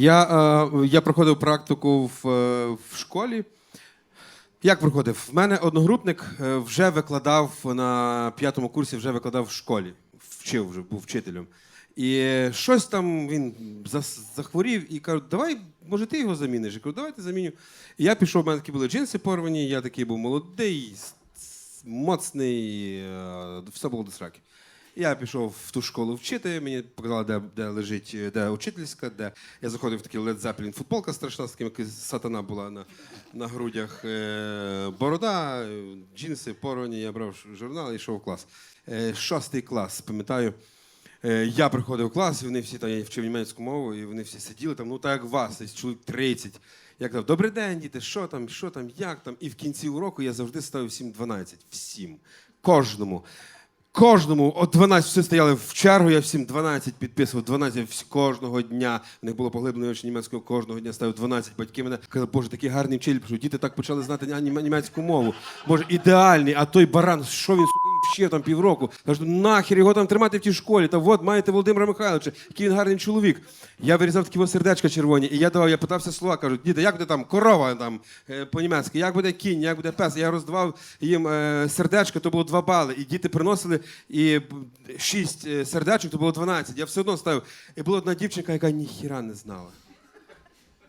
Я, е, я проходив практику в, е, в школі. Як проходив? В мене одногрупник е, вже викладав на п'ятому курсі, вже викладав в школі, вчив вже, був вчителем. І щось там він захворів і кажуть, давай, може, ти його заміниш? Я кажу, давайте заміню. І я пішов, в мене такі були джинси порвані, я такий був молодий, моцний, е, все було до сраки. Я пішов в ту школу вчити, мені показали, де, де лежить, е, де учительська, де я заходив в такий Led Zeppelin, футболка страшна, з таким як сатана була на, на грудях. Е, борода, е, джинси, порвані, я брав журнал і йшов в клас. Шостий клас, пам'ятаю. Я приходив в клас, і вони всі там я вчив німецьку мову, і вони всі сиділи там, ну так як вас, десь чоловік 30. Я казав, добрий день, діти, що там, що там, як там. І в кінці уроку я завжди ставив всім 12. Всім. Кожному. Кожному, от 12 всі стояли в чергу, я всім 12 підписував, 12 кожного дня. В них було поглиблене вивчення німецького, кожного дня ставив 12. Батьки мене казали, боже, такий гарний вчитель пішов. Діти так почали знати німецьку мову. Боже, ідеальний, а той баран, що він сука, вчив там півроку. Кажу, нахер його там тримати в тій школі. Та от маєте Володимира Михайловича, який він гарний чоловік. Я вирізав такі ось сердечка червоні, і я давав, я питався слова, кажу, діти, як буде там корова там е, по-німецьки, як буде кінь, як буде пес. Я роздавав їм е, сердечка, то було два бали. І діти приносили і шість е, сердечок, то було 12. Я все одно ставив. І була одна дівчинка, яка ніхіра не знала.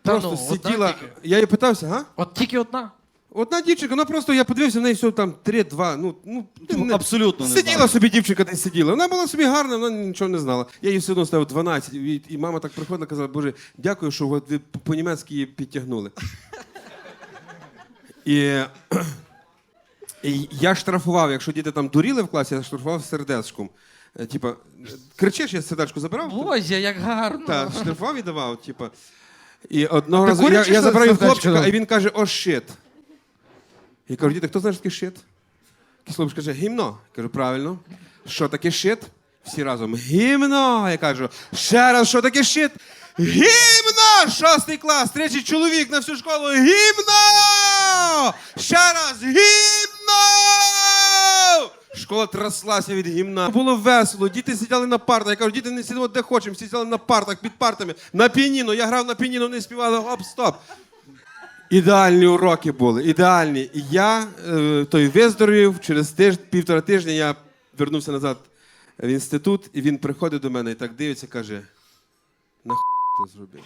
Та Просто ну, сиділа. Я її питався, га? От тільки одна. Одна дівчинка, вона просто, я подивився, в неї все там 3-2. Ну, ну, не- абсолютно не Сиділа знала. собі дівчинка десь сиділа. Вона була собі гарна, вона нічого не знала. Я їй все одно ставив 12. І, і мама так приходила, казала, боже, дякую, що от ви по- по-німецьки її підтягнули. І, і я штрафував, якщо діти там дуріли в класі, я штрафував сердечком. Е, Типа, кричиш, я сердечко забрав? Боже, як гарно. Так, штрафував і давав, типа. І одного разу я, куряче я забрав сердечко хлопчика, а він каже, о, щит. Я кажу, діти, хто знає, що таке щит? Якийсь каже, гімно. Я кажу, правильно. Що таке щит? Всі разом. Гімно. Я кажу, ще раз, що таке щит? Гімно! Шостий клас, третій чоловік на всю школу. Гімно! Ще раз, гімно! Школа тряслася від гімна. Було весело. Діти сиділи на партах. Я кажу, діти не сидимо де хочемо, сиділи на партах, під партами, на піаніно. Я грав на піаніно, вони співали гоп, стоп. Ідеальні уроки були, ідеальні. І я е, той виздоровів, через тиж, півтора тижня я вернувся назад в інститут, і він приходить до мене і так дивиться, каже: нахуй ти зробив?